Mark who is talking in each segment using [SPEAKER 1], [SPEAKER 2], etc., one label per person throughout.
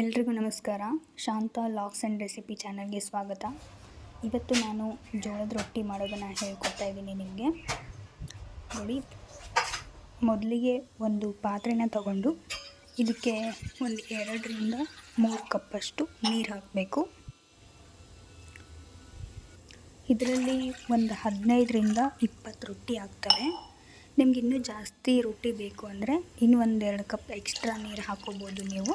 [SPEAKER 1] ಎಲ್ರಿಗೂ ನಮಸ್ಕಾರ. ಶಾಂತ LOX and recipe ಚಾನಲ್ಗೆ ಸ್ವಾಗತ. ಇವತ್ತು ನಾನು ಜೋಳದ ರೊಟ್ಟಿ ಮಾಡೋದನ್ನು ಹೇಳ್ಕೊಡ್ತಾ ಇದ್ದೀನಿ ನಿಮಗೆ. ನೋಡಿ, ಮೊದಲಿಗೆ ಒಂದು ಪಾತ್ರೆನ ತಗೊಂಡು ಇದಕ್ಕೆ ಒಂದು ಎರಡರಿಂದ ಮೂರು ಕಪ್ಪಷ್ಟು ನೀರು ಹಾಕಬೇಕು. ಇದರಲ್ಲಿ ಒಂದು ಹದಿನೈದರಿಂದ ಇಪ್ಪತ್ತು ರೊಟ್ಟಿ ಆಗ್ತವೆ. ನಿಮ್ಗೆ ಇನ್ನೂ ಜಾಸ್ತಿ ರೊಟ್ಟಿ ಬೇಕು ಅಂದರೆ ಇನ್ನೂ ಒಂದೆರಡು ಕಪ್ ಎಕ್ಸ್ಟ್ರಾ ನೀರು ಹಾಕೋಬೋದು ನೀವು.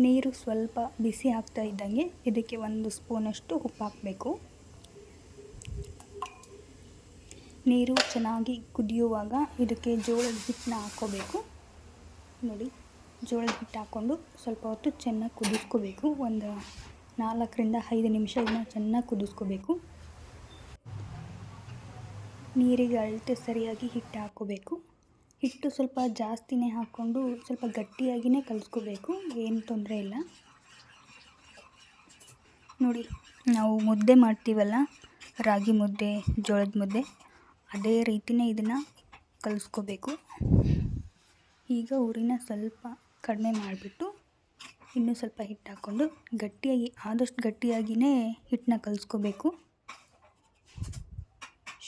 [SPEAKER 1] ನೀರು ಸ್ವಲ್ಪ ಬಿಸಿ ಆಗ್ತಾ ಇದ್ದಂಗೆ ಇದಕ್ಕೆ ಒಂದು ಸ್ಪೂನಷ್ಟು ಉಪ್ಪು ಹಾಕಬೇಕು ನೀರು ಚೆನ್ನಾಗಿ ಕುದಿಯುವಾಗ ಇದಕ್ಕೆ ಜೋಳದ ಹಿಟ್ಟನ್ನ ಹಾಕ್ಕೋಬೇಕು. ನೋಡಿ, ಜೋಳದ ಹಿಟ್ಟು ಹಾಕ್ಕೊಂಡು ಸ್ವಲ್ಪ ಹೊತ್ತು ಚೆನ್ನಾಗಿ ಕುದಿಸ್ಕೋಬೇಕು. ಒಂದು ನಾಲ್ಕರಿಂದ ಐದು ನಿಮಿಷ ಇದನ್ನ ಚೆನ್ನಾಗಿ ಕುದಿಸ್ಕೋಬೇಕು. ನೀರಿಗೆ ಅಳತೆ ಸರಿಯಾಗಿ ಹಿಟ್ಟು ಹಾಕ್ಕೋಬೇಕು. ಹಿಟ್ಟು ಸ್ವಲ್ಪ ಜಾಸ್ತಿನೇ ಹಾಕ್ಕೊಂಡು ಸ್ವಲ್ಪ ಗಟ್ಟಿಯಾಗಿಯೇ ಕಲಿಸ್ಕೋಬೇಕು, ಏನು ತೊಂದರೆ ಇಲ್ಲ. ನೋಡಿ, ನಾವು ಮುದ್ದೆ ಮಾಡ್ತೀವಲ್ಲ, ರಾಗಿ ಮುದ್ದೆ, ಜೋಳದ ಮುದ್ದೆ, ಅದೇ ರೀತಿಯೇ ಇದನ್ನು ಕಲಿಸ್ಕೋಬೇಕು. ಈಗ ಊರಿನ ಸ್ವಲ್ಪ ಕಡಿಮೆ ಮಾಡಿಬಿಟ್ಟು ಇನ್ನೂ ಸ್ವಲ್ಪ ಹಿಟ್ಟು ಹಾಕ್ಕೊಂಡು ಗಟ್ಟಿಯಾಗಿ, ಆದಷ್ಟು ಗಟ್ಟಿಯಾಗಿಯೇ ಹಿಟ್ಟನ್ನ ಕಲಿಸ್ಕೋಬೇಕು.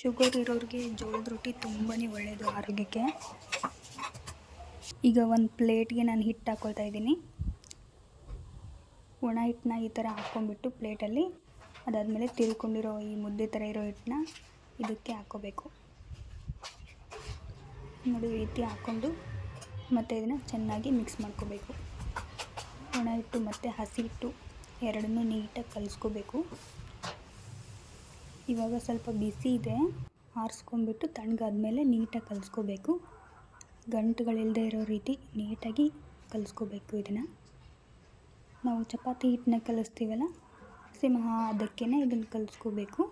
[SPEAKER 1] ಶುಗರ್ ಇರೋರಿಗೆ ಜೋಳದ ರೊಟ್ಟಿ ತುಂಬಾ ಒಳ್ಳೆಯದು ಆರೋಗ್ಯಕ್ಕೆ. ಈಗ ಒಂದು ಪ್ಲೇಟ್ಗೆ ನಾನು ಹಿಟ್ಟು ಹಾಕ್ಕೊಳ್ತಾ ಇದ್ದೀನಿ. ಒಣ ಹಿಟ್ಟನ್ನ ಈ ಥರ ಹಾಕ್ಕೊಂಡ್ಬಿಟ್ಟು ಪ್ಲೇಟಲ್ಲಿ ಅದಾದಮೇಲೆ ತಿರ್ಕೊಂಡಿರೋ ಈ ಮುದ್ದೆ ಥರ ಇರೋ ಹಿಟ್ಟನ್ನ ಇದಕ್ಕೆ ಹಾಕ್ಕೋಬೇಕು ನೋಡಿ ರೀತಿ ಹಾಕ್ಕೊಂಡು ಮತ್ತು ಇದನ್ನು ಚೆನ್ನಾಗಿ ಮಿಕ್ಸ್ ಮಾಡ್ಕೋಬೇಕು. ಒಣ ಹಿಟ್ಟು ಮತ್ತು ಹಸಿ ಹಿಟ್ಟು ಎರಡನ್ನೂ ನೀಟಾಗಿ ಕಲಿಸ್ಕೋಬೇಕು. ಇವಾಗ ಸ್ವಲ್ಪ ಬಿಸಿ ಇದೆ. ಆರಿಸ್ಕೊಂಡ್ಬಿಟ್ಟು ತಣ್ಣಗಾದ್ಮೇಲೆ ನೀಟಾಗಿ ಕಲಿಸ್ಕೋಬೇಕು. ಗಂಟುಗಳಿಲ್ಲದೆ ಇರೋ ರೀತಿ ನೀಟಾಗಿ ಕಲಿಸ್ಕೋಬೇಕು ಇದನ್ನು. ನಾವು ಚಪಾತಿ ಹಿಟ್ಟನ್ನ ಕಲಿಸ್ತೀವಲ್ಲ, ಸಿಂಹ ಅದಕ್ಕೇ ಇದನ್ನು ಕಲಿಸ್ಕೋಬೇಕು.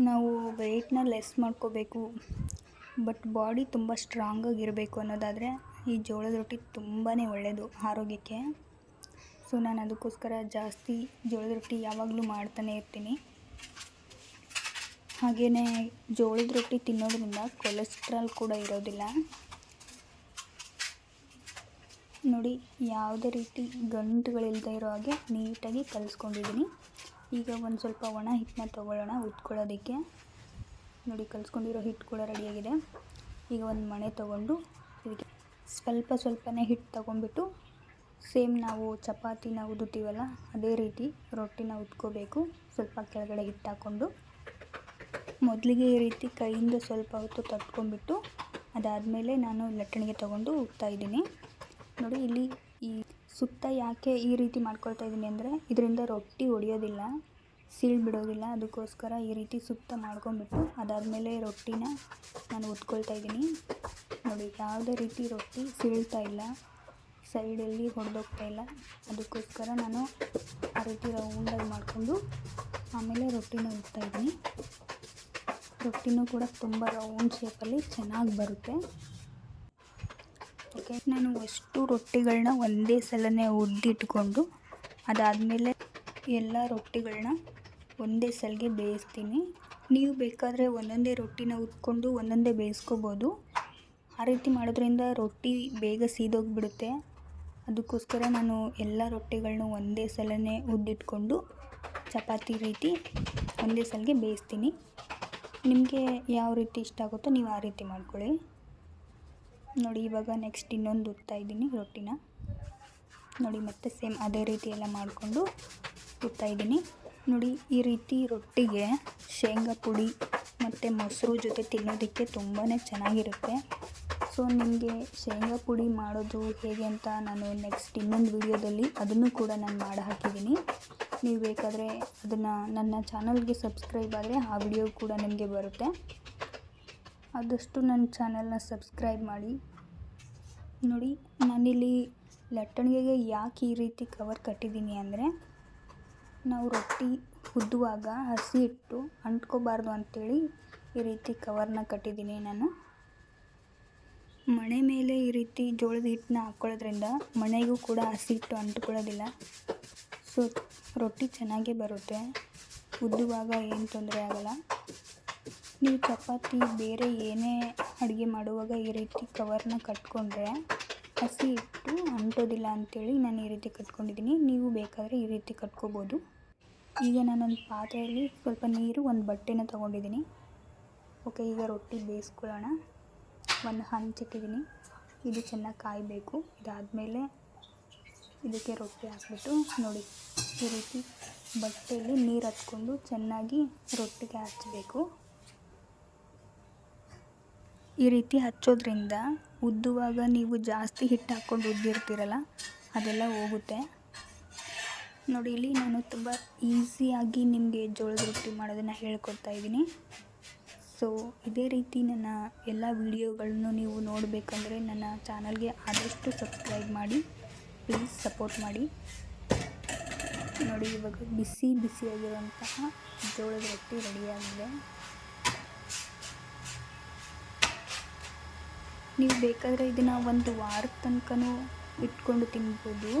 [SPEAKER 1] ನಾವು ವೆಯ್ಟ್ನ ಲೆಸ್ ಮಾಡ್ಕೋಬೇಕು ಬಟ್ ಬಾಡಿ ತುಂಬ ಸ್ಟ್ರಾಂಗಾಗಿರಬೇಕು ಅನ್ನೋದಾದರೆ ಈ ಜೋಳದ ರೊಟ್ಟಿ ತುಂಬಾ ಒಳ್ಳೆಯದು ಆರೋಗ್ಯಕ್ಕೆ. ಸೊ, ನಾನು ಅದಕ್ಕೋಸ್ಕರ ಜಾಸ್ತಿ ಜೋಳದ ರೊಟ್ಟಿ ಯಾವಾಗಲೂ ಮಾಡ್ತಾನೆ ಇರ್ತೀನಿ. ಹಾಗೆಯೇ ಜೋಳದ ರೊಟ್ಟಿ ತಿನ್ನೋದ್ರಿಂದ ಕೊಲೆಸ್ಟ್ರಾಲ್ ಕೂಡ ಇರೋದಿಲ್ಲ. ನೋಡಿ, ಯಾವುದೇ ರೀತಿ ಗಂಟುಗಳಿಲ್ಲದೆ ಇರೋ ಹಾಗೆ ನೀಟಾಗಿ ಕಲಿಸ್ಕೊಂಡಿದ್ದೀನಿ. ಈಗ ಒಂದು ಸ್ವಲ್ಪ ಒಣ ಹಿಟ್ಟನ್ನ ತೊಗೊಳ್ಳೋಣ ಉತ್ಕೊಳ್ಳೋದಕ್ಕೆ. ನೋಡಿ, ಕಲಿಸ್ಕೊಂಡಿರೋ ಹಿಟ್ಟು ಕೂಡ ರೆಡಿಯಾಗಿದೆ ಈಗ ಒಂದು ಮಣೆ ತೊಗೊಂಡು ಇದಕ್ಕೆ ಸ್ವಲ್ಪ ಸ್ವಲ್ಪನೇ ಹಿಟ್ಟು ತೊಗೊಂಡ್ಬಿಟ್ಟು ಸೇಮ್ ನಾವು ಚಪಾತಿನ ಉದುತ್ತೀವಲ್ಲ ಅದೇ ರೀತಿ ರೊಟ್ಟಿನ ಉತ್ಕೋಬೇಕು. ಸ್ವಲ್ಪ ಕೆಳಗಡೆ ಹಿಟ್ಟು ಹಾಕ್ಕೊಂಡು ಮೊದಲಿಗೆ ಈ ರೀತಿ ಕೈಯಿಂದ ಸ್ವಲ್ಪ ಹೊತ್ತು ತಟ್ಕೊಂಡ್ಬಿಟ್ಟು ಅದಾದಮೇಲೆ ನಾನು ಲಟ್ಟಣಿಗೆ ತಗೊಂಡು ಹೋಗ್ತಾ ಇದ್ದೀನಿ. ನೋಡಿ, ಇಲ್ಲಿ ಈ ಸುತ್ತ ಯಾಕೆ ಈ ರೀತಿ ಮಾಡ್ಕೊಳ್ತಾ ಇದ್ದೀನಿ ಅಂದರೆ ಇದರಿಂದ ರೊಟ್ಟಿ ಒಡೆಯೋದಿಲ್ಲ ಸೀಳು ಬಿಡೋದಿಲ್ಲ. ಅದಕ್ಕೋಸ್ಕರ ಈ ರೀತಿ ಸುತ್ತ ಮಾಡ್ಕೊಂಡ್ಬಿಟ್ಟು ಅದಾದಮೇಲೆ ರೊಟ್ಟಿನ ನಾನು ಉತ್ಕೊಳ್ತಾ ಇದ್ದೀನಿ. ನೋಡಿ, ಯಾವುದೇ ರೀತಿ ರೊಟ್ಟಿ ಸೀಳ್ತಾ ಇಲ್ಲ, ಸೈಡಲ್ಲಿ ಹೊಡೆದೋಗ್ತಾ ಇಲ್ಲ. ಅದಕ್ಕೋಸ್ಕರ ನಾನು ಆ ರೀತಿ ರೌಂಡಾಗಿ ಮಾಡಿಕೊಂಡು ಆಮೇಲೆ ರೊಟ್ಟಿನ ಉತ್ತಾ ರೊಟ್ಟಿನೂ ಕೂಡ ತುಂಬ ರೌಂಡ್ ಶೇಪಲ್ಲಿ ಚೆನ್ನಾಗಿ ಬರುತ್ತೆ. ಓಕೆ ನಾನು ಅಷ್ಟು ರೊಟ್ಟಿಗಳನ್ನ ಒಂದೇ ಸಲನೇ ಉದ್ದಿಟ್ಕೊಂಡು ಅದಾದಮೇಲೆ ಎಲ್ಲ ರೊಟ್ಟಿಗಳನ್ನ ಒಂದೇ ಸಲಿಗೆ ಬೇಯಿಸ್ತೀನಿ. ನೀವು ಬೇಕಾದರೆ ಒಂದೊಂದೇ ರೊಟ್ಟಿನ ಉದ್ಕೊಂಡು ಒಂದೊಂದೇ ಬೇಯಿಸ್ಕೋಬೋದು. ಆ ರೀತಿ ಮಾಡೋದ್ರಿಂದ ರೊಟ್ಟಿ ಬೇಗ ಸೀದೋಗಿಬಿಡುತ್ತೆ. ಅದಕ್ಕೋಸ್ಕರ ನಾನು ಎಲ್ಲ ರೊಟ್ಟಿಗಳನ್ನೂ ಒಂದೇ ಸಲನೇ ಉದ್ದಿಟ್ಕೊಂಡು ಚಪಾತಿ ರೀತಿ ಒಂದೇ ಸಲಿಗೆ ಬೇಯಿಸ್ತೀನಿ. ನಿಮಗೆ ಯಾವ ರೀತಿ ಇಷ್ಟ ಆಗುತ್ತೋ ನೀವು ಆ ರೀತಿ ಮಾಡ್ಕೊಳ್ಳಿ. ನೋಡಿ, ಇವಾಗ ನೆಕ್ಸ್ಟ್ ಇನ್ನೊಂದು ಉತ್ತಾ ಇದ್ದೀನಿ, ರೊಟ್ಟಿನ. ನೋಡಿ, ಮತ್ತೆ ಸೇಮ್ ಅದೇ ರೀತಿ ಎಲ್ಲ ಮಾಡಿಕೊಂಡು ಉತ್ತಾ ಇದ್ದೀನಿ. ನೋಡಿ, ಈ ರೀತಿ ರೊಟ್ಟಿಗೆ ಶೇಂಗಾ ಪುಡಿ ಮತ್ತು ಮೊಸರು ಜೊತೆ ತಿನ್ನೋದಕ್ಕೆ ತುಂಬಾ ಚೆನ್ನಾಗಿರುತ್ತೆ. ಸೊ ನಿಮಗೆ ಶೇಂಗಾ ಪುಡಿ ಮಾಡೋದು ಹೇಗೆ ಅಂತ ನಾನು ನೆಕ್ಸ್ಟ್ ಇನ್ನೊಂದು ವೀಡಿಯೋದಲ್ಲಿ ಅದನ್ನು ಕೂಡ ನಾನು ಮಾಡಿ ಹಾಕಿದ್ದೀನಿ. ನೀವು ಬೇಕಾದರೆ ಅದನ್ನು ನನ್ನ ಚಾನಲ್ಗೆ ಸಬ್ಸ್ಕ್ರೈಬ್ ಆದರೆ ಆ ವಿಡಿಯೋ ಕೂಡ ನಿಮಗೆ ಬರುತ್ತೆ. ಆದಷ್ಟು ನನ್ನ ಚಾನಲ್ನ ಸಬ್ಸ್ಕ್ರೈಬ್ ಮಾಡಿ. ನೋಡಿ, ನಾನಿಲ್ಲಿ ಲಟ್ಟಣಿಗೆಗೆ ಯಾಕೆ ಈ ರೀತಿ ಕವರ್ ಕಟ್ಟಿದ್ದೀನಿ ಅಂದರೆ, ನಾವು ರೊಟ್ಟಿ ಉದ್ದುವಾಗ ಹಸಿ ಇಟ್ಟು ಅಂಟ್ಕೋಬಾರ್ದು ಅಂಥೇಳಿ ಈ ರೀತಿ ಕವರ್ನ ಕಟ್ಟಿದ್ದೀನಿ ನಾನು. ಮಣೆ ಮೇಲೆ ಈ ರೀತಿ ಜೋಳದ ಹಿಟ್ಟನ್ನ ಹಾಕ್ಕೊಳ್ಳೋದ್ರಿಂದ ಮಣೆಗೂ ಕೂಡ ಹಸಿ ಹಿಟ್ಟು ಅಂಟ್ಕೊಳ್ಳೋದಿಲ್ಲ. ಸೊ ರೊಟ್ಟಿ ಚೆನ್ನಾಗೇ ಬರುತ್ತೆ. ಉದ್ದುವಾಗ ಏನು ತೊಂದರೆ ಆಗೋಲ್ಲ. ನೀವು ಚಪಾತಿ, ಬೇರೆ ಏನೇ ಅಡುಗೆ ಮಾಡುವಾಗ ಈ ರೀತಿ ಕವರ್ನ ಕಟ್ಕೊಂಡ್ರೆ ಹಸಿ ಇಟ್ಟು ಅಂಟೋದಿಲ್ಲ ಅಂಥೇಳಿ ನಾನು ಈ ರೀತಿ ಕಟ್ಕೊಂಡಿದ್ದೀನಿ. ನೀವು ಬೇಕಾದರೆ ಈ ರೀತಿ ಕಟ್ಕೋಬೋದು. ಈಗ ನಾನೊಂದು ಪಾತ್ರೆಯಲ್ಲಿ ಸ್ವಲ್ಪ ನೀರು, ಒಂದು ಬಟ್ಟೆನ ತೊಗೊಂಡಿದ್ದೀನಿ. ಓಕೆ, ಈಗ ರೊಟ್ಟಿ ಬೇಯಿಸ್ಕೊಳ್ಳೋಣ. ಒಂದು ಹಂಚಿಟ್ಟಿದ್ದೀನಿ ಇದು ಚೆನ್ನಾಗಿ ಕಾಯಬೇಕು. ಇದಾದಮೇಲೆ ಇದಕ್ಕೆ ರೊಟ್ಟಿ ಹಾಕ್ಬಿಟ್ಟು ನೋಡಿ, ಈ ರೀತಿ ಬಟ್ಟೆಯಲ್ಲಿ ನೀರು ಹತ್ಕೊಂಡು ಚೆನ್ನಾಗಿ ರೊಟ್ಟಿಗೆ ಹಚ್ಚಬೇಕು ಈ ರೀತಿ ಹಚ್ಚೋದ್ರಿಂದ ಉದ್ದುವಾಗ ನೀವು ಜಾಸ್ತಿ ಹಿಟ್ಟು ಹಾಕ್ಕೊಂಡು ಉದ್ದಿರ್ತೀರಲ್ಲ, ಅದೆಲ್ಲ ಹೋಗುತ್ತೆ. ನೋಡಿ, ಇಲ್ಲಿ ನಾನು ತುಂಬ ಈಸಿಯಾಗಿ ನಿಮಗೆ ಜೋಳದ ರೊಟ್ಟಿ ಮಾಡೋದನ್ನು ಹೇಳ್ಕೊಡ್ತಾ ಇದ್ದೀನಿ. ಸೊ ಇದೇ ರೀತಿ ನನ್ನ ಎಲ್ಲ ವೀಡಿಯೋಗಳನ್ನು ನೀವು ನೋಡಬೇಕಂದ್ರೆ ನನ್ನ ಚಾನಲ್ಗೆ ಆದಷ್ಟು ಸಬ್ಸ್ಕ್ರೈಬ್ ಮಾಡಿ. ಪ್ಲೀಸ್ ಸಪೋರ್ಟ್ ಮಾಡಿ. ನೋಡಿ, ಇವಾಗ ಬಿಸಿ ಬಿಸಿಯಾಗಿರುವಂತಹ ಜೋಳದ ರೊಟ್ಟಿ ರೆಡಿಯಾಗಿದೆ ನೀವು ಬೇಕಾದರೆ ಇದನ್ನು ಒಂದು ವಾರದ ತನಕನೂ ಇಟ್ಕೊಂಡು ತಿನ್ಬೋದು.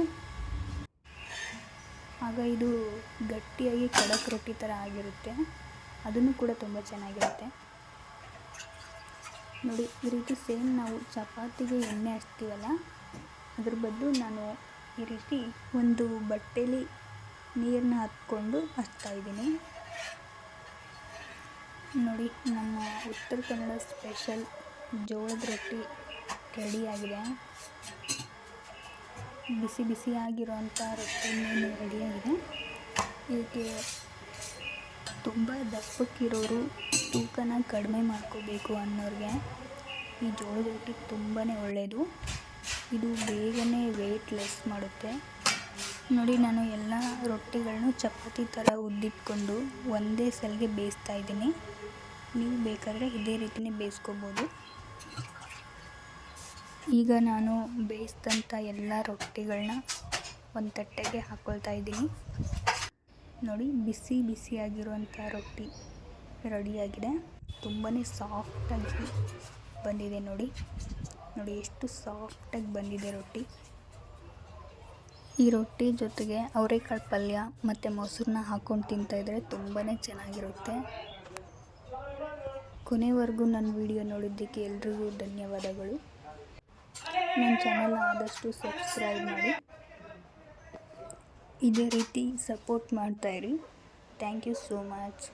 [SPEAKER 1] ಆಗ ಇದು ಗಟ್ಟಿಯಾಗಿ ಕಡಕ್ ರೊಟ್ಟಿ ಥರ ಆಗಿರುತ್ತೆ. ಅದನ್ನು ಕೂಡ ತುಂಬ ಚೆನ್ನಾಗಿರುತ್ತೆ. ನೋಡಿ, ಈ ರೀತಿ ಸೇಮ್ ನಾವು ಚಪಾತಿಗೆ ಎಣ್ಣೆ ಹಚ್ತೀವಲ್ಲ ಅದ್ರ ಬದಲು ನಾನು ಈ ರೀತಿ ಒಂದು ಬಟ್ಟೆಲಿ ನೀರನ್ನ ಹತ್ಕೊಂಡು ಹಚ್ತಾಯಿದ್ದೀನಿ ನೋಡಿ, ನಮ್ಮ ಉತ್ತರ ಕನ್ನಡ ಸ್ಪೆಷಲ್ ಜೋಳದ ರೊಟ್ಟಿ ರೆಡಿಯಾಗಿದೆ. ಬಿಸಿ ಬಿಸಿಯಾಗಿರುವಂಥ ರೊಟ್ಟಿ ಮೇಲೆ ರೆಡಿಯಾಗಿದೆ. ಇದಕ್ಕೆ ತುಂಬ ದಪ್ಪಕ್ಕಿರೋರು ತೂಕನ ಕಡಿಮೆ ಮಾಡ್ಕೋಬೇಕು ಅನ್ನೋರಿಗೆ ಈ ಜೋಳದ ರೊಟ್ಟಿ ತುಂಬಾ ಒಳ್ಳೆಯದು ಇದು ಬೇಗನೆ ವೆಯ್ಟ್ ಲೆಸ್ ಮಾಡುತ್ತೆ. ನೋಡಿ ನಾನು ಎಲ್ಲ ರೊಟ್ಟಿಗಳನ್ನು ಚಪಾತಿ ಥರ ಉದ್ದಿಟ್ಕೊಂಡು ಒಂದೇ ಸಲಿಗೆ ಬೇಯಿಸ್ತಾ ಇದ್ದೀನಿ. ನೀವು ಬೇಕಾದರೆ ಇದೇ ರೀತಿಯೇ ಬೇಯಿಸ್ಕೋಬೋದು. ಈಗ ನಾನು ಬೇಯಿಸಿದಂಥ ಎಲ್ಲ ರೊಟ್ಟಿಗಳನ್ನ ಒಂದು ತಟ್ಟೆಗೆ ಹಾಕ್ಕೊಳ್ತಾ ಇದ್ದೀನಿ. ನೋಡಿ ಬಿಸಿ ಬಿಸಿಯಾಗಿರುವಂಥ ರೊಟ್ಟಿ ರೆಡಿಯಾಗಿದೆ ತುಂಬಾ ಸಾಫ್ಟಾಗಿ ಬಂದಿದೆ ನೋಡಿ. ನೋಡಿ, ಎಷ್ಟು ಸಾಫ್ಟಾಗಿ ಬಂದಿದೆ ರೊಟ್ಟಿ. ಈ ರೊಟ್ಟಿ ಜೊತೆಗೆ ಅವರೆಕಾಳು ಪಲ್ಯ ಮತ್ತು ಮೊಸರನ್ನ ಹಾಕ್ಕೊಂಡು ತಿಂತಾಯಿದ್ರೆ ತುಂಬಾ ಚೆನ್ನಾಗಿರುತ್ತೆ. ಕೊನೆವರೆಗೂ ನನ್ನ ವಿಡಿಯೋ ನೋಡಿದ್ದಕ್ಕೆ ಎಲ್ರಿಗೂ ಧನ್ಯವಾದಗಳು. ನನ್ನ ಚಾನಲ್ನ ಆದಷ್ಟು ಸಬ್ಸ್ಕ್ರೈಬ್ ಮಾಡಿ. ಇದೇ ರೀತಿ ಸಪೋರ್ಟ್ ಮಾಡ್ತಾಯಿರಿ ಥ್ಯಾಂಕ್ ಯು ಸೋ ಮಚ್